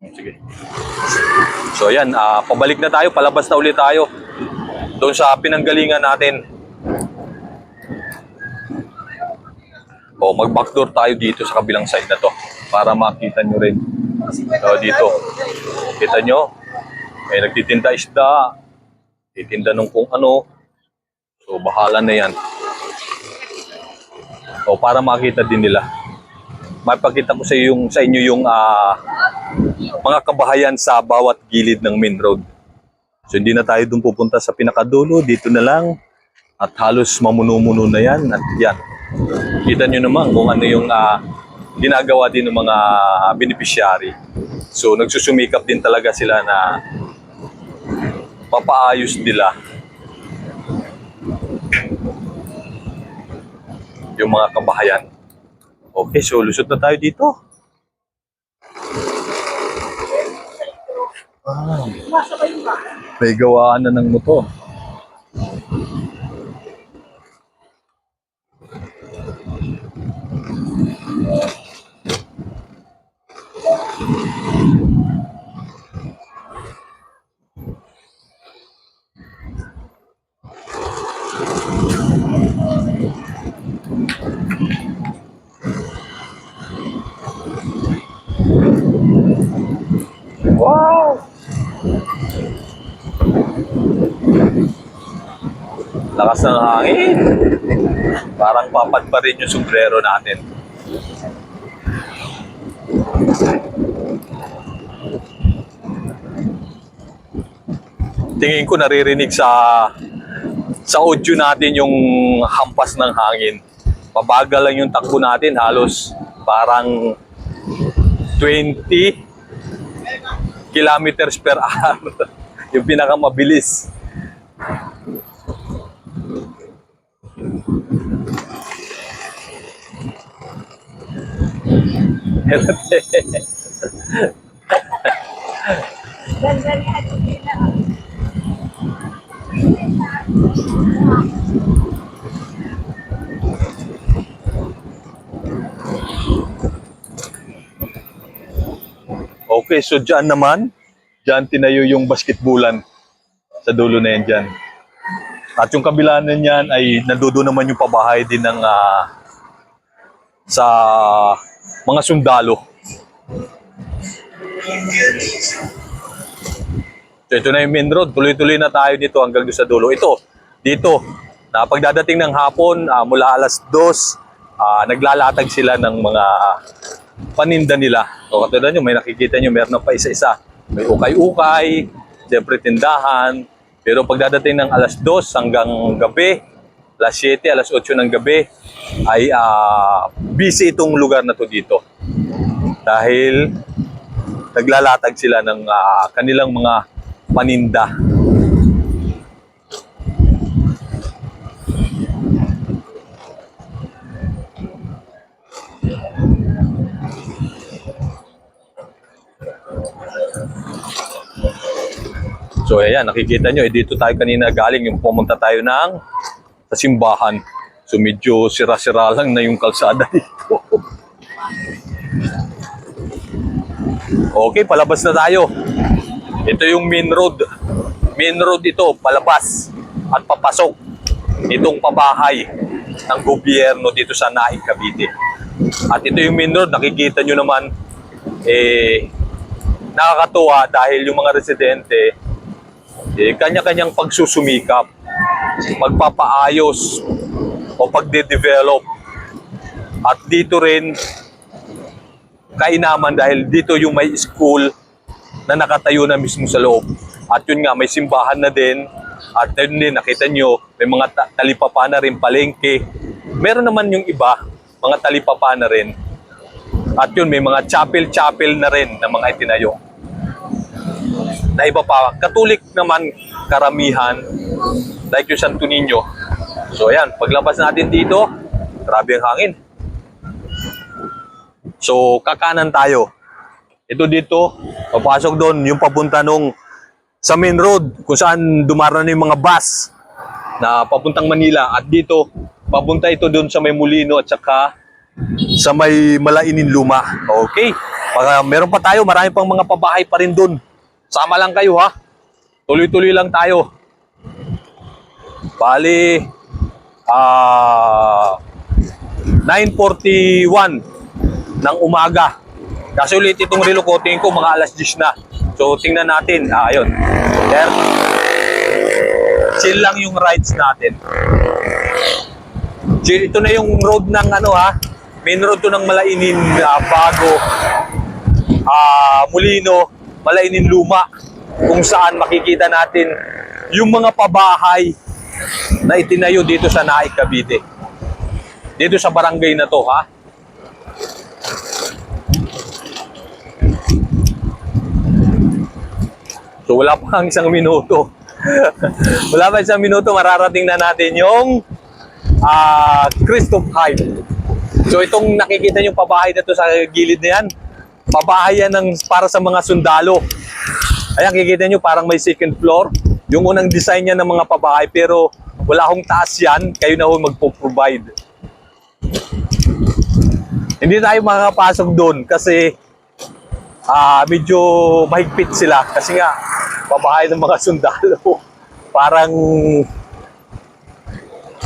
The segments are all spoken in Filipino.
Sige. So ayan, ah, pabalik na tayo, palabas na ulit tayo. Doon sa pinanggalingan natin. O, mag-backdoor tayo dito sa kabilang side na to para makita nyo rin. So, dito. Kita nyo? May nagtitinda isda. Titinda nung kung ano. So, bahala na yan. O, para makita din nila. Mapakita ko sa yung sa inyo yung ah, mga kabahayan sa bawat gilid ng main road. So hindi na tayo dun pupunta sa pinakadulo, dito na lang. At halos mamuno-muno na yan. At yan. Kita nyo naman kung ano yung ah, ginagawa din ng mga beneficiary. So nagsusumikap din talaga sila na papaayos nila yung mga kabahayan. Okay, so lusot na tayo dito. Ah, may gawaan na ng motor. Lakas ng hangin. Parang papad pa rin yung sombrero natin. Tingin ko naririnig sa sa audio natin yung hampas ng hangin. Pabagal lang yung takbo natin, halos parang 20 kilometers per hour. yung pinakamabilis. Okay, so dyan naman, dyan tinayo yung basketbulan sa dulo na yan dyan. At yung kabila na yan ay nandoon naman yung pabahay din ng ah, sa mga sundalo. So ito na yung main road. Tuloy-tuloy na tayo dito hanggang doon sa dulo. Ito, dito, na pagdadating ng hapon, ah, mula alas 2, ah, naglalatag sila ng mga paninda nila. O katulad nyo, may nakikita nyo, meron pa isa-isa. May ukay-ukay, siyempre tindahan. Pero pagdadating ng alas 2 hanggang gabi, alas 7, alas 8 ng gabi, ay ah, busy itong lugar na to dito. Dahil naglalatag sila ng ah, kanilang mga paninda. So ayan, nakikita nyo, eh, dito tayo kanina galing yung pumunta tayo ng sa simbahan. So medyo sira-sira lang na yung kalsada dito. okay, palabas na tayo. Ito yung main road. Main road ito, palabas at papasok. Itong pabahay ng gobyerno dito sa Naik, Cavite. At ito yung main road, nakikita nyo naman, eh, nakakatuwa dahil yung mga residente, eh, kanya-kanyang pagsusumikap, magpapaayos o pagde-develop. At dito rin, kainaman dahil dito yung may school na nakatayo na mismo sa loob. At yun nga, may simbahan na din. At yun din, nakita nyo, may mga ta- talipapa na rin, palengke. Meron naman yung iba, mga talipapa na rin. At yun, may mga chapel-chapel na rin na mga itinayo. Na iba pa, katulik naman karamihan, like yung Santo Niño. So ayan, paglabas natin dito, grabe ang hangin. So kakanan tayo. Ito dito, papasok doon, yung papunta nung sa main road, kung saan dumaraan yung mga bus na papuntang Manila. At dito, papunta ito doon sa may Molino at saka sa may Malainin Luma. Okay? Pag, meron pa tayo, marami pang mga pabahay pa rin dun. Sama lang kayo ha. Tuloy-tuloy lang tayo. Bali, ah 9.41 ng umaga. Kasi ulit itong relocoting ko, mga alas 10 na. So, tingnan natin. Ah, ayun. There. Chill lang yung rides natin. Chill, ito na yung road ng ano ha. Main road to ng Malainin, ah, Bago, ah, Molino, Malainin Luma. Kung saan makikita natin yung mga pabahay na itinayo dito sa Naik, Cavite. Dito sa barangay na to, ha? So wala pa ang isang minuto. wala pa isang minuto, mararating na natin yung ah Christoph Height. So itong nakikita niyo pabahay na to sa gilid na yan, pabahay yan ng, para sa mga sundalo. Ayan, kikita nyo parang may second floor. Yung unang design niya ng mga pabahay pero wala akong taas yan, kayo na ho magpo-provide. Hindi tayo makakapasok doon kasi ah medyo mahigpit sila kasi nga pabahay ng mga sundalo. Parang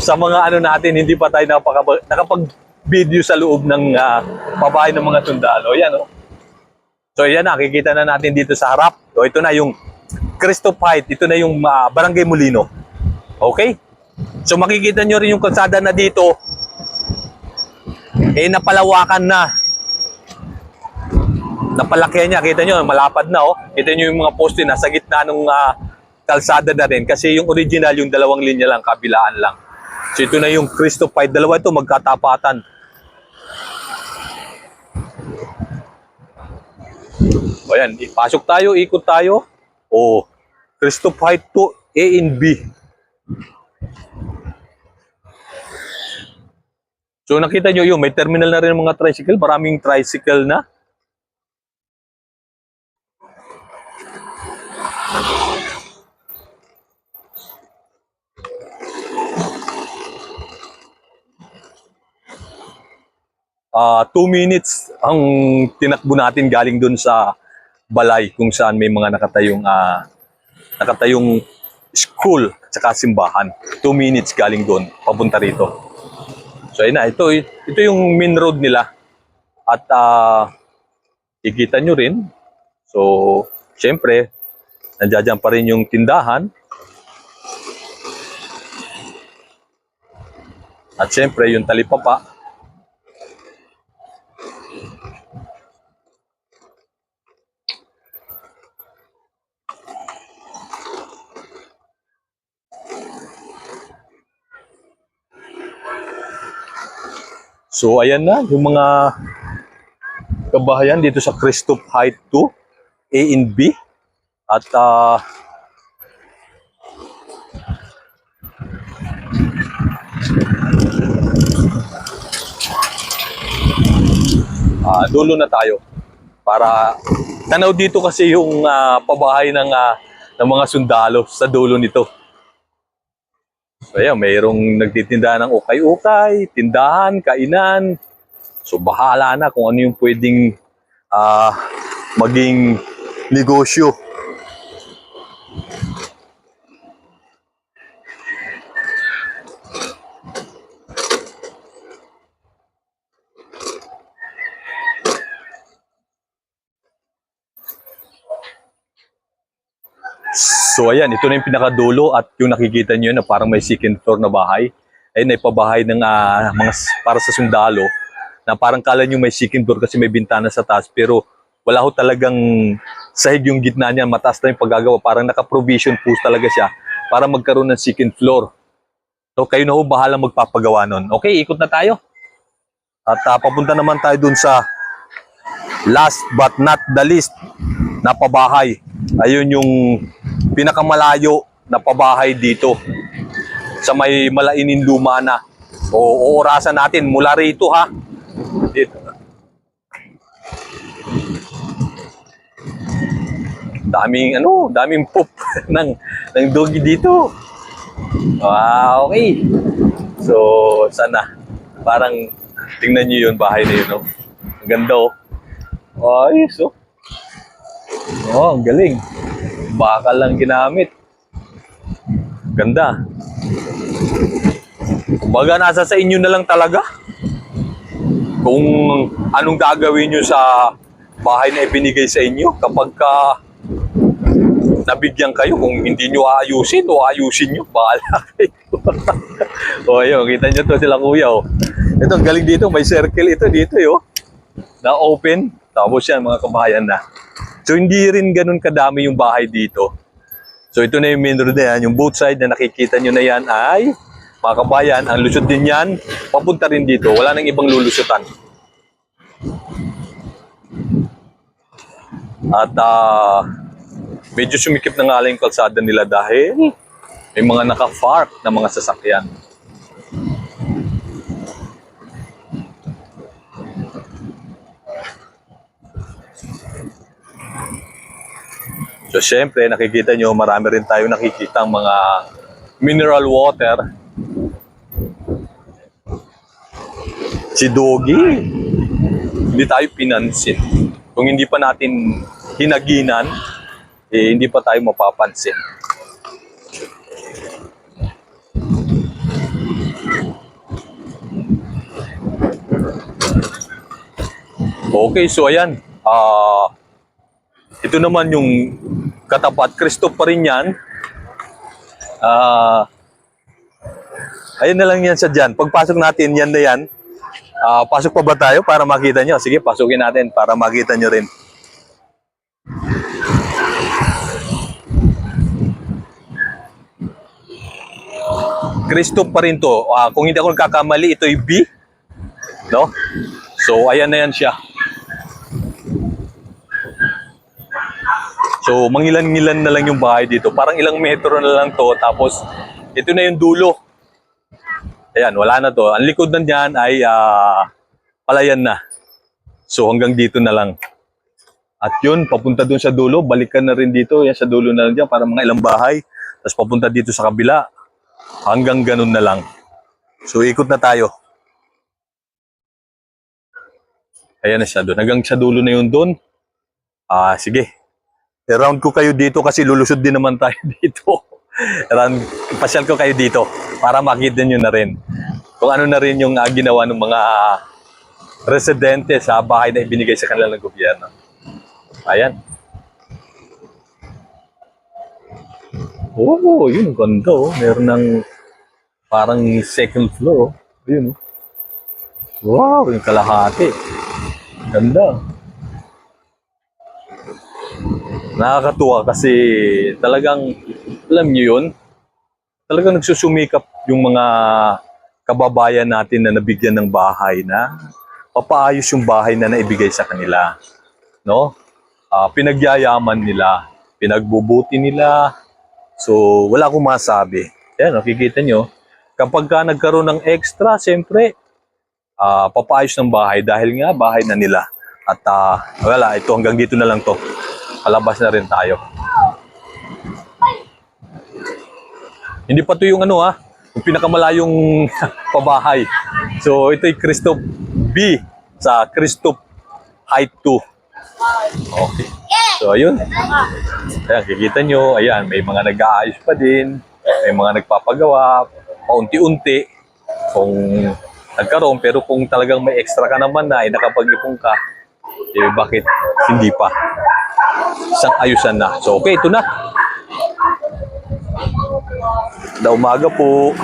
sa mga ano natin, hindi pa tayo nakapag, nakapag-video sa loob ng ah, pabahay ng mga sundalo. Yan, oh. So yan, nakikita na natin dito sa harap. So ito na yung Cristo Height. Ito na yung ah, Barangay Molino. Okay? So makikita nyo rin yung kalsada na dito. Eh, napalawakan na. Napalaki niya. Kita nyo, malapad na oh. Kita nyo yung mga poste nasa gitna ng ah, kalsada na rin. Kasi yung original, yung dalawang linya lang, kabilaan lang. So ito na yung Cristo Height. Dalawa ito magkatapatan. O yan, ipasok tayo, ikot tayo. O, Christoph Height to A and B. So nakita nyo yun, may terminal na rin ng mga tricycle. Maraming tricycle na. Ah, two minutes ang tinakbo natin galing dun sa balay kung saan may mga nakatayong ah, nakatayong school at saka simbahan. Two minutes galing doon, papunta rito. So ayun na, ito, ito yung main road nila. At ah, kikita nyo rin. So, syempre, nandiyan pa rin yung tindahan. At syempre, yung talipapa. So ayan na, yung mga kabahayan dito sa Christoph Height 2, A and B. At ah, ah, dulo na tayo para tanaw dito kasi yung ah, pabahay ng ah, ng mga sundalo sa dulo nito. Ayan, mayroong nagtitinda ng ukay-ukay, tindahan, kainan. So bahala na kung ano yung pwedeng ah, maging negosyo. So ayan, ito na yung pinakadulo at yung nakikita nyo na parang may second floor na bahay. Ayun ay pabahay ng ah, mga para sa sundalo na parang kala nyo may second floor kasi may bintana sa taas pero wala ho talagang sahig yung gitna niya, mataas na yung paggagawa. Parang naka-provision po talaga siya para magkaroon ng second floor. So kayo na ho bahala magpapagawa nun. Okay, ikot na tayo. At ah, papunta naman tayo dun sa last but not the least na pabahay. Ayun yung pinakamalayo na pabahay dito sa may Malainin Luma na. O oorasan natin mula rito ha. Dito. Daming ano, daming poop ng ng doggy dito. Ah, okay. So, sana parang tingnan niyo 'yun bahay na 'yun, no. Ang ganda oh. Ayos, oh. Oh, galing. Bakal lang ginamit. Ganda. Kumbaga, nasa sa inyo na lang talaga. Kung anong gagawin nyo sa bahay na ibinigay sa inyo kapag ka nabigyan kayo kung hindi nyo aayusin o ayusin nyo, bahala kayo. o ayun, kita nyo to sila kuya oh. Ito, ang galing dito, may circle ito dito yo. Na open, tapos yan mga kabayan na. So hindi rin ganun kadami yung bahay dito. So ito na yung main road na yan, yung both side na nakikita nyo na yan ay mga kabayan, ang lusot din yan, papunta rin dito, wala nang ibang lulusutan. At ah, medyo sumikip na nga lang yung kalsada nila dahil may mga naka-park na mga sasakyan. So syempre, nakikita nyo, marami rin tayo nakikita mga mineral water. Si Doggy, hindi tayo pinansin. Kung hindi pa natin hinaginan, eh, hindi pa tayo mapapansin. Okay, so ayan. Ah, ito naman yung katapat. Kristo pa rin yan. Ah, ayun na lang yan sa dyan. Pagpasok natin, yan na yan. Ah, pasok pa ba tayo para makita nyo? Sige, pasukin natin para makita nyo rin. Kristo pa rin to. Ah, kung hindi ako nagkakamali, ito yung B. No? So, ayan na yan siya. So, mangilan-ngilan na lang yung bahay dito. Parang ilang metro na lang to. Tapos, ito na yung dulo. Ayan, wala na to. Ang likod na dyan ay ah, palayan na. So, hanggang dito na lang. At yun, papunta dun sa dulo. Balikan na rin dito. Yan sa dulo na lang dyan. Para mga ilang bahay. Tapos papunta dito sa kabila. Hanggang ganun na lang. So, ikot na tayo. Ayan na siya doon. Hanggang sa dulo na yun doon. Ah, sige. I-round ko kayo dito kasi lulusod din naman tayo dito. Round, pasyal ko kayo dito para makita nyo na rin kung ano na rin yung ah, ginawa ng mga residente sa bahay na ibinigay sa kanila ng gobyerno. Ayan. Oo, oh, yun, ganda oh. Meron ng parang second floor. Oh. Yun oh. Wow, yung kalahati. Ganda. Nakakatuwa kasi talagang, alam niyo yun, talagang nagsusumikap yung mga kababayan natin na nabigyan ng bahay na papaayos yung bahay na naibigay sa kanila. No? Ah, pinagyayaman nila, pinagbubuti nila. So, wala akong masabi. Yan, nakikita nyo. Kapag ka nagkaroon ng extra, siyempre, ah papaayos ng bahay dahil nga bahay na nila. At ah, wala, ito hanggang dito na lang to. Palabas na rin tayo. Hindi pa to yung ano ha, yung pinakamalayong pabahay. So ito yung Cristo B sa Cristo Height 2. Okay. So ayun. Ayan, kikita nyo, ayan, may mga nag-aayos pa din, may mga nagpapagawa, paunti-unti. Kung nagkaroon, pero kung talagang may extra ka naman na, ay nakapag-ipon ka, eh bakit hindi pa? Isang ayusan na. So okay, ito na. Na umaga po.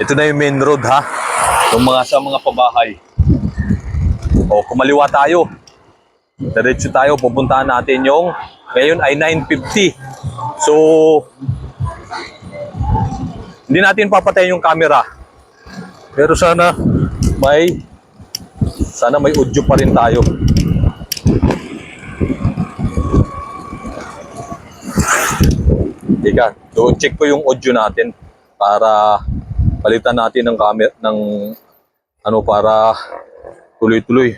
Ito na yung main road ha. Yung mga sa mga pabahay. O kumaliwa tayo. Diretso tayo, pupuntahan natin yung ngayon ay 9.50. So, hindi natin papatayin yung camera. Pero sana may sana may audio pa rin tayo. Ika, so check ko yung audio natin para palitan natin ng camera ng ano para tuloy-tuloy.